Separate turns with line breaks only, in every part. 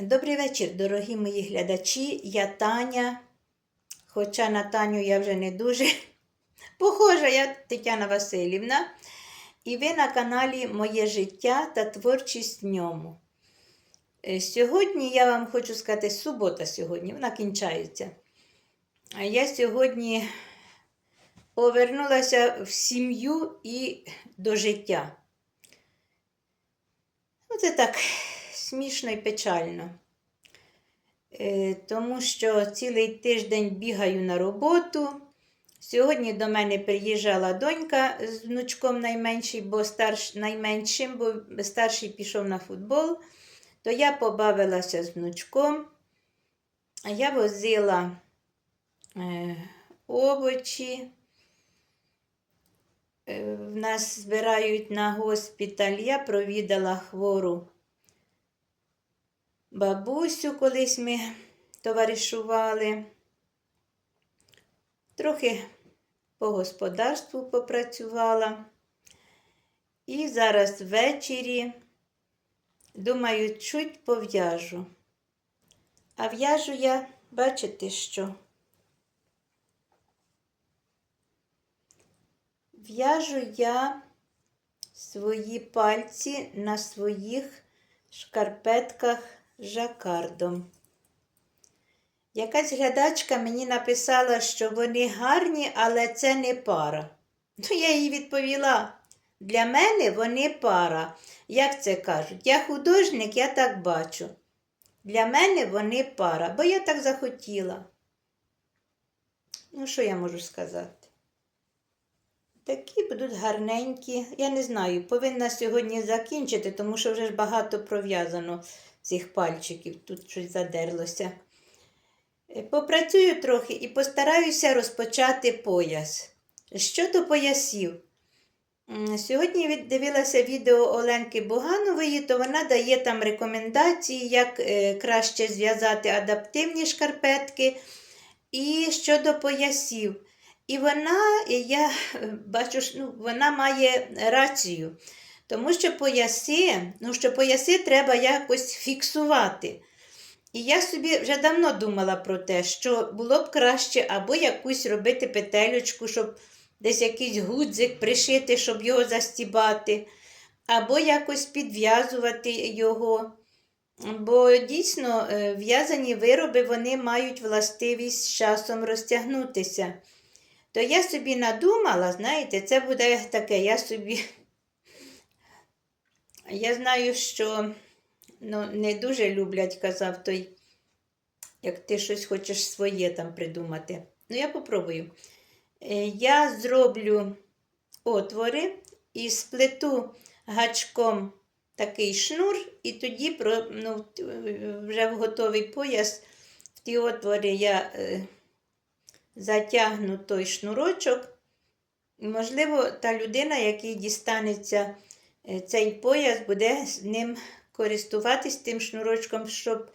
Добрий вечір, дорогі мої глядачі. Я Таня. Хоча на Таню я вже не дуже похожа, я Тетяна Васильівна. І ви на каналі Моє життя та творчість в ньому. Е, Сьогодні я вам хочу сказати, субота сьогодні, вона кінчається. А я сьогодні повернулася в сім'ю і до життя. Оце так смішно і печально. Е, Тому що цілий тиждень бігаю на роботу. Сьогодні до мене приїжджала донька з внучком найменший, бо старш, найменшим, бо старший пішов на футбол, то я побавилася з внучком. Я возила е, овочі. Е, В нас збирають на госпіталь. Я провідала хвору бабусю, колись ми товаришували. Трохи по господарству попрацювала. І зараз ввечері, думаю, чуть пов'яжу. А в'яжу я, бачите, що? В'яжу я свої пальці на своїх шкарпетках жакардом. Якась глядачка мені написала, що вони гарні, але це не пара. Ну, я їй відповіла: для мене вони пара. Як це кажуть? Я художник, я так бачу. Для мене вони пара, бо я так захотіла. Ну, що я можу сказати? Такі будуть гарненькі. Я не знаю, повинна сьогодні закінчити, тому що вже ж багато пров'язано цих пальчиків. Тут щось задерлося. Е, Попрацюю трохи і постараюся розпочати пояс. Щодо поясів. Сьогодні дивилася відео Оленки Буганової, то вона дає там рекомендації, як е, краще зв'язати адаптивні шкарпетки. І щодо поясів. І вона, я е, бачу, ну, вона має рацію. Тому що пояси, ну, що пояси треба якось фіксувати. І я собі вже давно думала про те, що було б краще або якусь робити петелючку, щоб десь якийсь гудзик пришити, щоб його застібати, або якось підв'язувати його. Бо дійсно е, в'язані вироби вони мають властивість з часом розтягнутися. То я собі надумала, знаєте, це буде таке, я собі. Я знаю, що ну, не дуже люблять, казав той, як ти щось хочеш своє там придумати. Ну, я попробую. Е, Я зроблю отвори і сплету гачком такий шнур, і тоді ну, вже в готовий пояс в ті отвори я е, затягну той шнурочок. Можливо, та людина, якій дістанеться цей пояс, буде ним користуватись тим шнурочком, щоб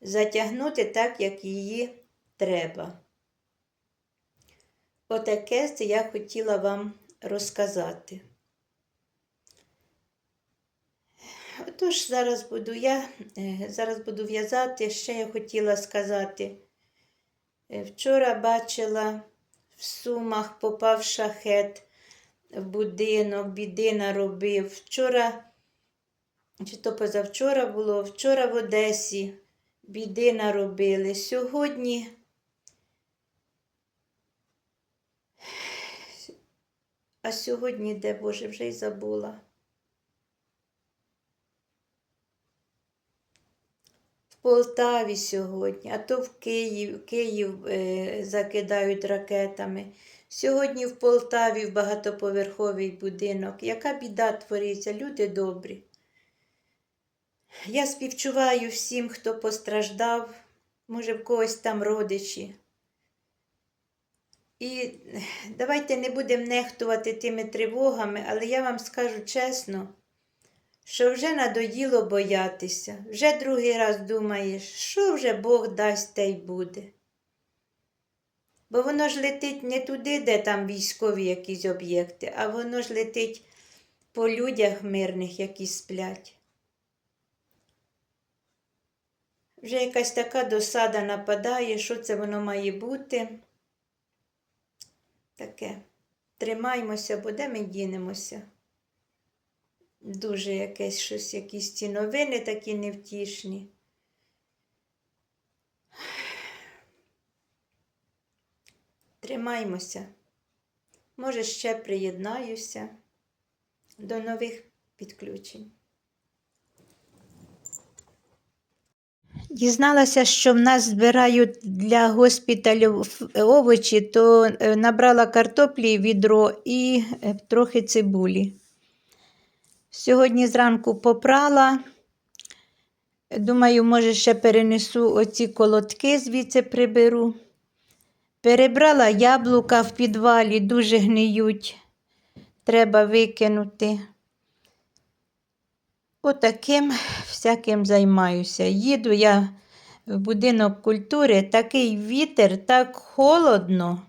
затягнути так, як її треба. Отаке це я хотіла вам розказати. Отож, зараз буду я е, зараз буду в'язати. Ще я хотіла сказати. Е, Вчора бачила в Сумах попав шахет будинок, біди наробив. Вчора, чи то позавчора було, вчора в Одесі біди наробили. Сьогодні. А сьогодні де, Боже, вже й забула. Полтаві сьогодні, а то в Київ, Київ е, закидають ракетами. Сьогодні в Полтаві в багатоповерховий будинок. Яка біда твориться, люди добрі. Я співчуваю всім, хто постраждав, може, в когось там родичі. І давайте не будемо нехтувати тими тривогами, але я вам скажу чесно, що вже надоїло боятися. Вже другий раз думаєш, що вже Бог дасть, те й буде. Бо воно ж летить не туди, де там військові якісь об'єкти, а воно ж летить по людях мирних, які сплять. Вже якась така досада нападає, що це воно має бути. Таке. Тримаймося, бо де ми дінемося. Дуже якесь щось, якісь ці новини такі невтішні. Тримаймося. Може, ще приєднаюся до нових підключень. Дізналася, що в нас збирають для госпіталю овочі, то е, набрала картоплі відро і е, трохи цибулі. Сьогодні зранку попрала. Думаю, може, ще перенесу оці колотки, звідси приберу. Перебрала яблука в підвалі, дуже гниють. Треба викинути. Отаким всяким займаюся. Їду я в будинок культури, такий вітер, так холодно,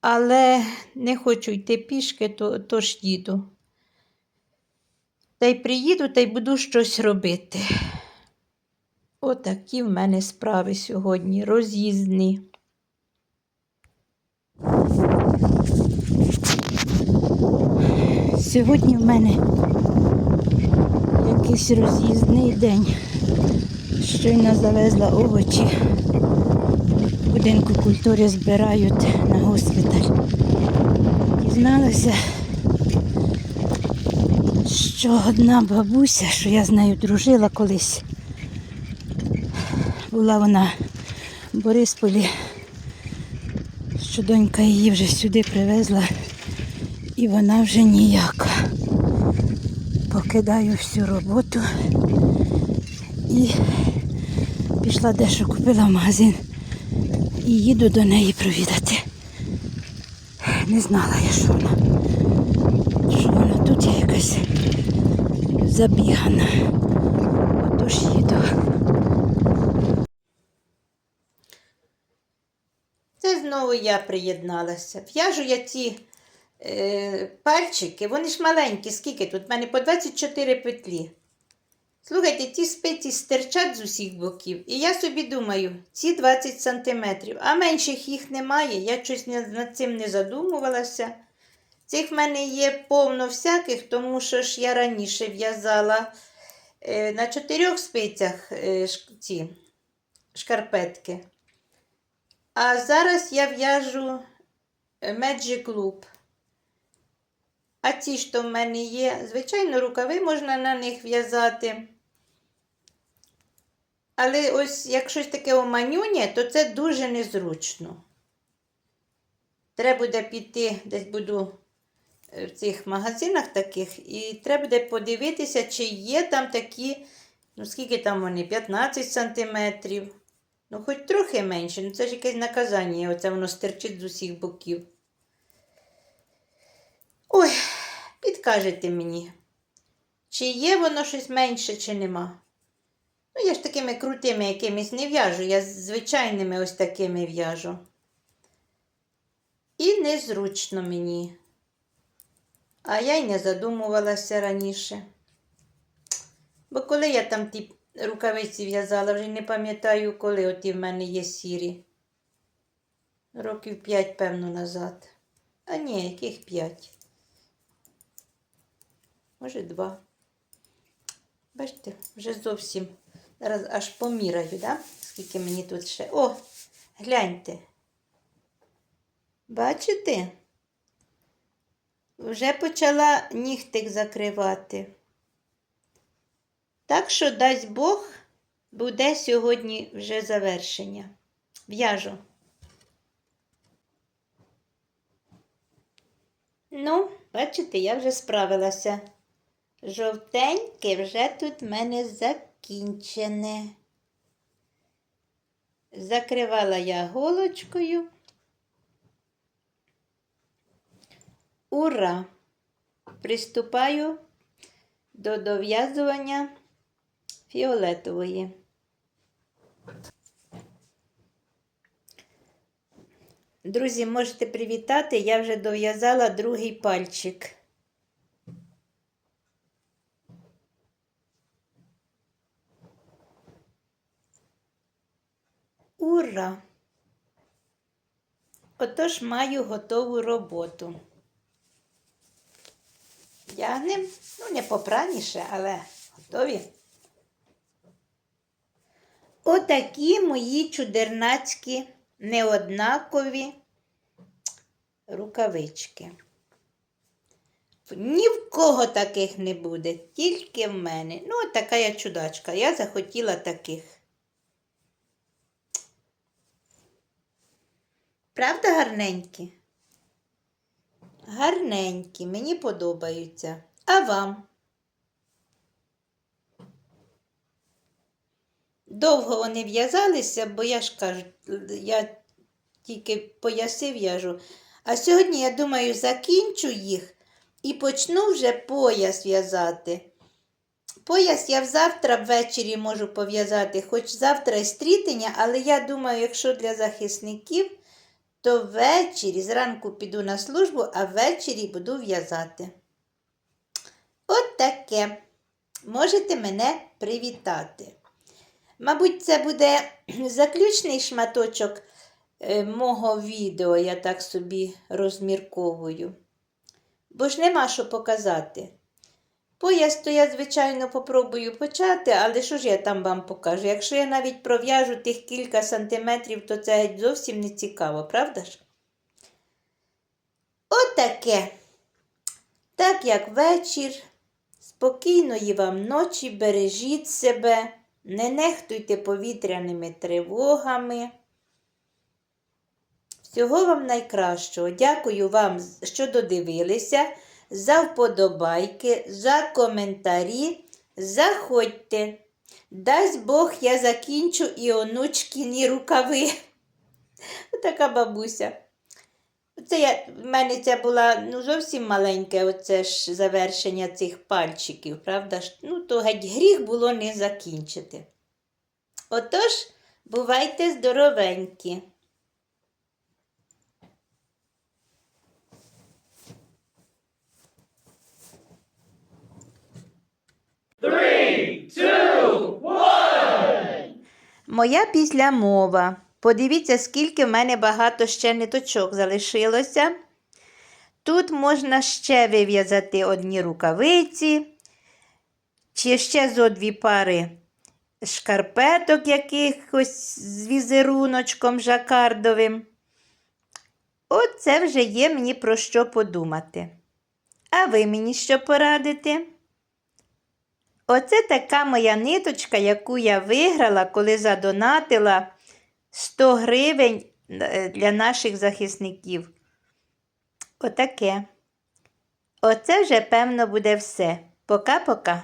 але не хочу йти пішки, то, тож їду. Та й приїду та й буду щось робити. Отакі в мене справи сьогодні, роз'їзні. Сьогодні в мене якийсь роз'їзний день. Щойно завезла овочі. В будинку культури збирають на госпіталь. Дізналася, що одна бабуся, що я з нею дружила колись, була вона в Борисполі, що донька її вже сюди привезла, і вона вже ніяка. Покидаю всю роботу і пішла дещо купила в магазин і їду до неї провідати. Не знала я, що вона, що вона тут є якась забігана. Отож їду. Це знову я приєдналася. В'яжу я ці е, пальчики, вони ж маленькі, скільки тут? У мене по 24 петлі. Слухайте, ті спиці стирчать з усіх боків. І я собі думаю, ці 20 сантиметрів, а менших їх немає. Я щось над цим не задумувалася. Цих в мене є повно всяких, тому що ж я раніше в'язала е, на чотирьох спицях е, ці шкарпетки. А зараз я в'яжу е, Magic Loop. А ці, що в мене є, звичайно, рукави можна на них в'язати. Але ось як щось таке у манюні, то це дуже незручно. Треба буде піти, десь буду в цих магазинах таких, і треба буде подивитися, чи є там такі, ну скільки там вони, 15 сантиметрів. Ну, хоч трохи менше, ну це ж якесь наказання, оце воно стерчить з усіх боків. Ой, підкажете мені, чи є воно щось менше, чи нема. Ну, я ж такими крутими якимись не в'яжу, я звичайними ось такими в'яжу. І незручно мені. А я й не задумувалася раніше. Бо коли я там ті рукавиці в'язала, вже не пам'ятаю, коли оті в мене є сірі. Років п'ять, певно, назад. А ні, яких п'ять? Може, два. Бачите, вже зовсім. Зараз аж поміряю, да? скільки мені тут ще. О, гляньте. Бачите? Вже почала нігтик закривати. Так що, дасть Бог, буде сьогодні вже завершення. В'яжу. Ну, бачите, я вже справилася. Жовтеньке вже тут в мене закінчене. Закривала я голочкою. Ура! Приступаю до дов'язування фіолетової. Друзі, можете привітати, я вже дов'язала другий пальчик. Ура! Отож маю готову роботу. Дягнем, ну, не попраніше, але готові. Отакі мої чудернацькі, неоднакові рукавички. Ні в кого таких не буде, тільки в мене. Ну, от така я чудачка. Я захотіла таких. Правда, гарненькі? Гарненькі, мені подобаються. А вам? Довго вони в'язалися, бо я ж кажу, я тільки пояси в'яжу. А сьогодні, я думаю, закінчу їх і почну вже пояс в'язати. Пояс я завтра ввечері можу пов'язати, хоч завтра і стрітення, але я думаю, якщо для захисників, то ввечері, зранку піду на службу, а ввечері буду в'язати. От таке. Можете мене привітати. Мабуть, це буде заключний шматочок е, мого відео, я так собі розмірковую. Бо ж нема що показати. Пояс то я, звичайно, попробую почати, але що ж я там вам покажу? Якщо я навіть пров'яжу тих кілька сантиметрів, то це геть зовсім не цікаво, правда ж? Отаке. Так як вечір, спокійної вам ночі, бережіть себе, не нехтуйте повітряними тривогами. Всього вам найкращого. Дякую вам, що додивилися, за вподобайки, за коментарі. Заходьте. Дасть Бог, я закінчу і онучкіні рукави. Така бабуся. Це я, в мене це була ну, зовсім маленьке оце ж завершення цих пальчиків, правда? Ну, то геть гріх було не закінчити. Отож, бувайте здоровенькі. Моя післямова. Подивіться, скільки в мене багато ще ниточок залишилося. Тут можна ще вив'язати одні рукавиці, чи ще зо дві пари шкарпеток якихось з візеруночком жакардовим. Оце вже є мені про що подумати. А ви мені що порадите? Оце така моя ниточка, яку я виграла, коли задонатила 100 гривень е, для наших захисників. Отаке. Оце вже, певно, буде все. Пока-пока.